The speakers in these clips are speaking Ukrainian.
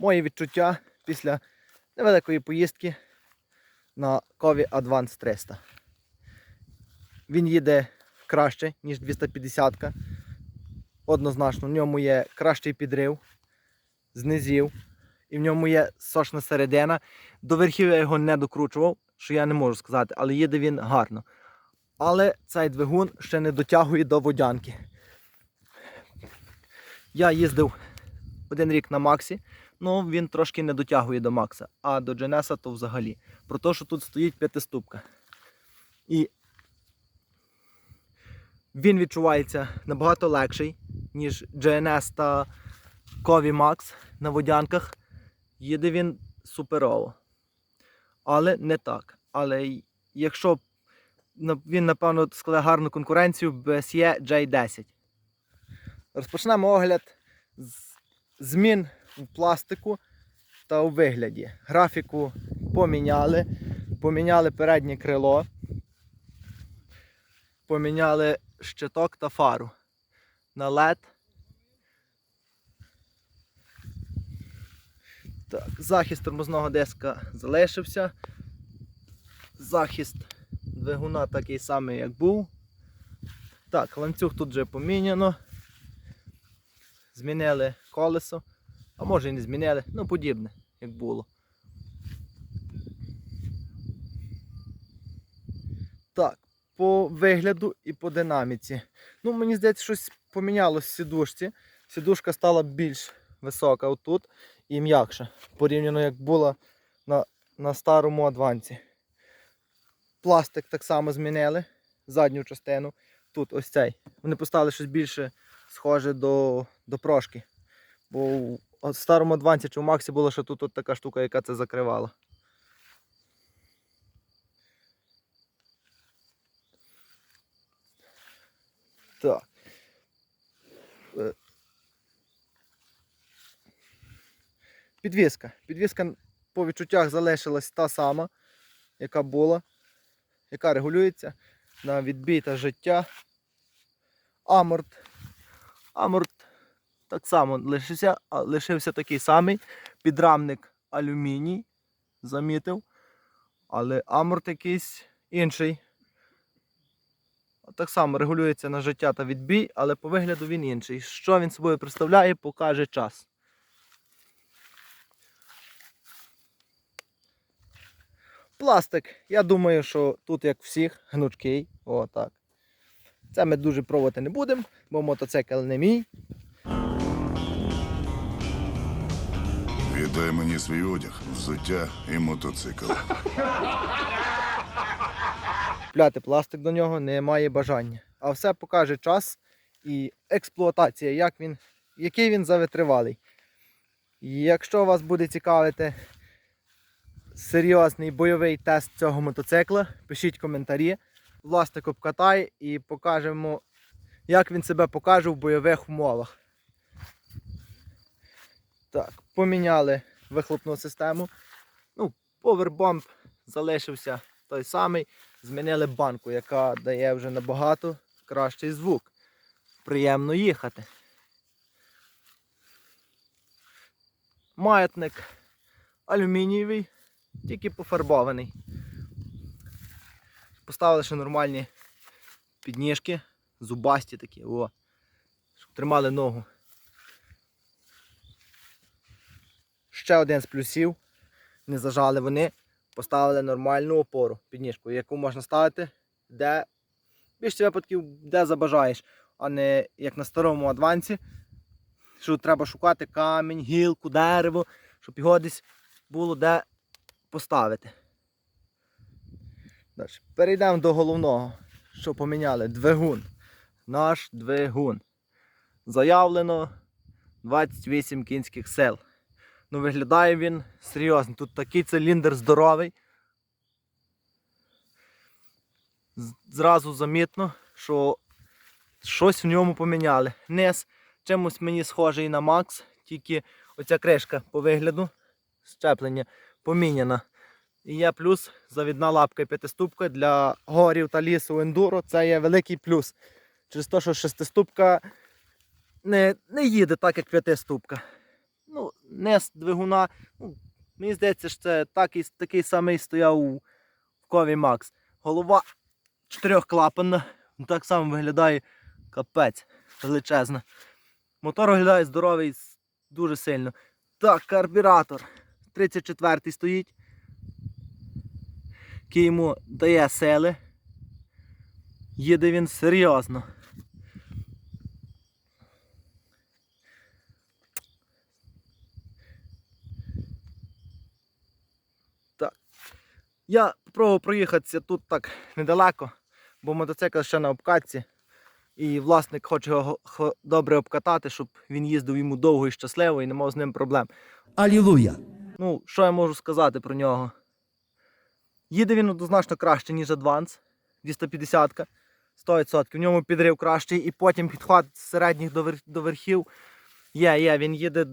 Мої відчуття після невеликої поїздки на Кові Advance 300. Він їде краще, ніж 250 -ка. Однозначно, в ньому є кращий підрив з низів. І в ньому є сочна середина. До верхів я його не докручував, що я не можу сказати, але їде він гарно. Але цей двигун ще не дотягує до водянки. Я їздив один рік на Максі, ну він трошки не дотягує до Макса, а до Дженеса то взагалі. Про те, що тут стоїть п'ятиступка. І він відчувається набагато легший, ніж GNS та Кові Max на водянках. Їде він суперово. Але не так. Але якщо він, напевно, складе гарну конкуренцію BSE J10. Розпочнемо огляд з змін у пластику та у вигляді. Графіку поміняли. Поміняли переднє крило. Поміняли щиток та фару на LED. Так, захист тормозного диска залишився. Захист двигуна такий самий, як був. Так, ланцюг тут вже поміняно. Змінили колесо. А може і не змінили, ну подібне, як було. Так, по вигляду і по динаміці. Ну, мені здається, щось помінялось в сідушці. Сідушка стала більш висока отут і м'якша, порівняно як була на, на старому адванці. Пластик так само змінили, задню частину. Тут ось цей. Вони поставили щось більше схоже до, до прошки. Бо в старому адванці чи в Максі було, що тут от така штука, яка це закривала. Так. Е. Підвіска. Підвіска по відчуттях залишилась та сама, яка була, яка регулюється на відбій та життя. Аморт. Аморт так само лишився, лишився такий самий. Підрамник алюміній, замітив. Але аморт якийсь інший. Так само регулюється на життя та відбій, але по вигляду він інший. Що він собою представляє, покаже час. Пластик, я думаю, що тут, як всіх, гнучкий. О, так. Це ми дуже пробувати не будемо, бо мотоцикл не мій. Віддай мені свій одяг, взуття і мотоцикл. Купляти пластик до нього немає бажання. А все покаже час і експлуатація, як він, який він завитривалий. І Якщо вас буде цікавити серйозний бойовий тест цього мотоцикла, пишіть коментарі. Власник обкатає і покажемо, як він себе покаже в бойових умовах. Так, поміняли вихлопну систему. Ну, повербомб залишився той самий. Змінили банку, яка дає вже набагато кращий звук. Приємно їхати. Маятник алюмінієвий, тільки пофарбований. Поставили ще нормальні підніжки, зубасті такі, о, щоб тримали ногу. Ще один з плюсів. Не зажали вони, поставили нормальну опору, підніжку, яку можна ставити, де в більшості випадків, де забажаєш, а не як на старому адвансі, що треба шукати камінь, гілку, дерево, щоб його десь було де поставити. Далі. Перейдемо до головного, що поміняли. Двигун. Наш двигун. Заявлено 28 кінських сил. Ну, виглядає він серйозно. Тут такий циліндр здоровий. Зразу замітно, що щось в ньому поміняли. Низ чимось мені схожий на Макс, тільки оця кришка по вигляду щеплення поміняна. І є плюс завідна лапка і п'ятиступка для горів та лісу ендуро. Це є великий плюс. Через те, що шестиступка не, не їде так, як п'ятиступка. Ну, не з двигуна. Ну, мені здається, що це такий, такий самий стояв у Кові Макс. Голова чотирьохклапанна, так само виглядає капець величезна. Мотор виглядає здоровий дуже сильно. Так, карбюратор 34-й стоїть. Який йому дає сили. Їде він серйозно. Я спробував проїхатися тут так недалеко, бо мотоцикл ще на обкатці. І власник хоче його добре обкатати, щоб він їздив йому довго і щасливо і не мав з ним проблем. Алілуя! Ну, що я можу сказати про нього? Їде він однозначно краще, ніж Advance 250 100%. В ньому підрив кращий і потім підхват з середніх до, вер... до верхів. Є, є, він їде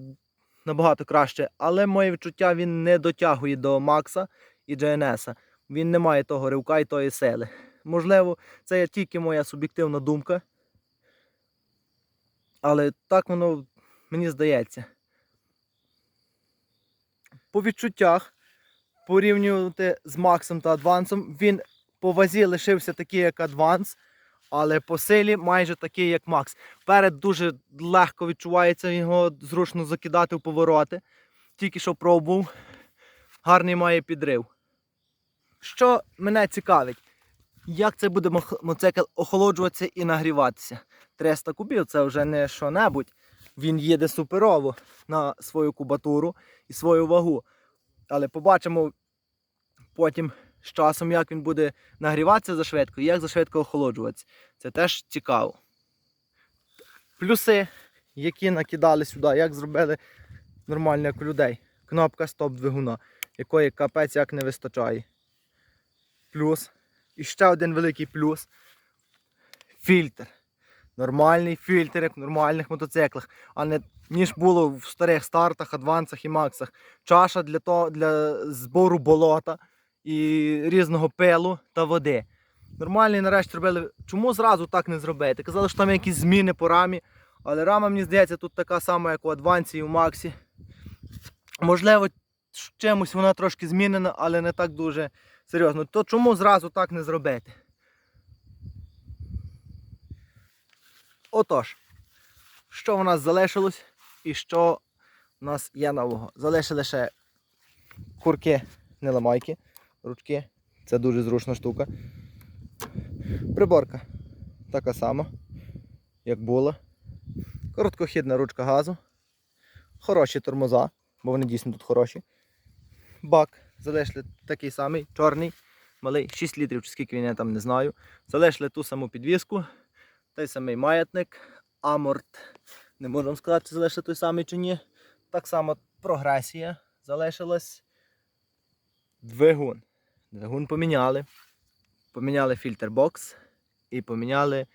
набагато краще. Але моє відчуття він не дотягує до Макса і GNS. Він не має того ривка і тої сили. Можливо, це тільки моя суб'єктивна думка. Але так воно мені здається по відчуттях порівнювати з Максом та Адвансом, він по вазі лишився такий, як Адванс, але по силі майже такий, як Макс. Перед дуже легко відчувається його зручно закидати в повороти. Тільки що пробував. Гарний має підрив. Що мене цікавить, як це буде мотоцикл охолоджуватися і нагріватися. 300 кубів це вже не що-небудь. Він їде суперово на свою кубатуру і свою вагу. Але побачимо потім з часом, як він буде нагріватися за швидко і як за швидко охолоджуватися. Це теж цікаво. Плюси, які накидали сюди, як зробили нормально, як у людей. Кнопка стоп двигуна, якої капець як не вистачає. Плюс. І ще один великий плюс. Фільтр. Нормальний фільтр, як в нормальних мотоциклах, а не ніж було в старих стартах, адвансах і максах. Чаша для того, для збору болота і різного пилу та води. Нормальний нарешті робили. Чому зразу так не зробити? Казали, що там якісь зміни по рамі, але рама, мені здається, тут така сама, як у Адвансі і у Максі. Можливо, чимось вона трошки змінена, але не так дуже серйозно. То чому зразу так не зробити? Отож, що в нас залишилось і що в нас є нового? Залишили ще курки неламайки, ручки. Це дуже зручна штука. Приборка така сама, як була. Короткохідна ручка газу. Хороші тормоза, бо вони дійсно тут хороші. Бак залишили такий самий, чорний, малий, 6 літрів, чи скільки він я там не знаю. Залишили ту саму підвіску. Той самий маятник, аморт. Не можу вам сказати, чи залишив той самий чи ні. Так само прогресія залишилась. Двигун. Двигун поміняли. Поміняли фільтр бокс і поміняли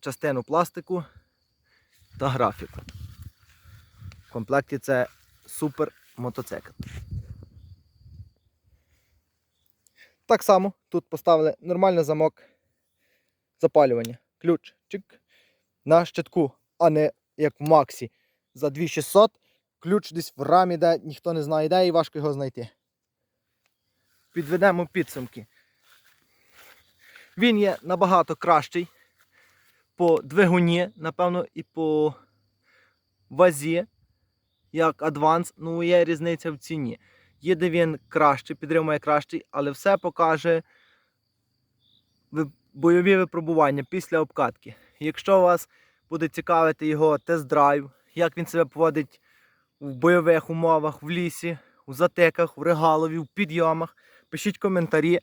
частину пластику та графіку. В комплекті це супер мотоцикл. Так само тут поставили нормальний замок запалювання. Ключ чик, на щитку, а не як в Максі. За 2600 ключ десь в рамі, де ніхто не знає де і важко його знайти. Підведемо підсумки. Він є набагато кращий по двигуні, напевно, і по вазі, як Advance, ну є різниця в ціні. Їде він краще, підрив має кращий, але все покаже бойові випробування після обкатки. Якщо вас буде цікавити його тест-драйв, як він себе поводить в бойових умовах, в лісі, у затиках, в регалові, в підйомах, пишіть коментарі.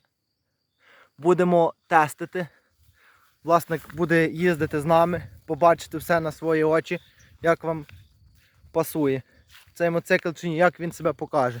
Будемо тестити. Власник буде їздити з нами, побачити все на свої очі, як вам пасує цей моцикл чи ні, як він себе покаже.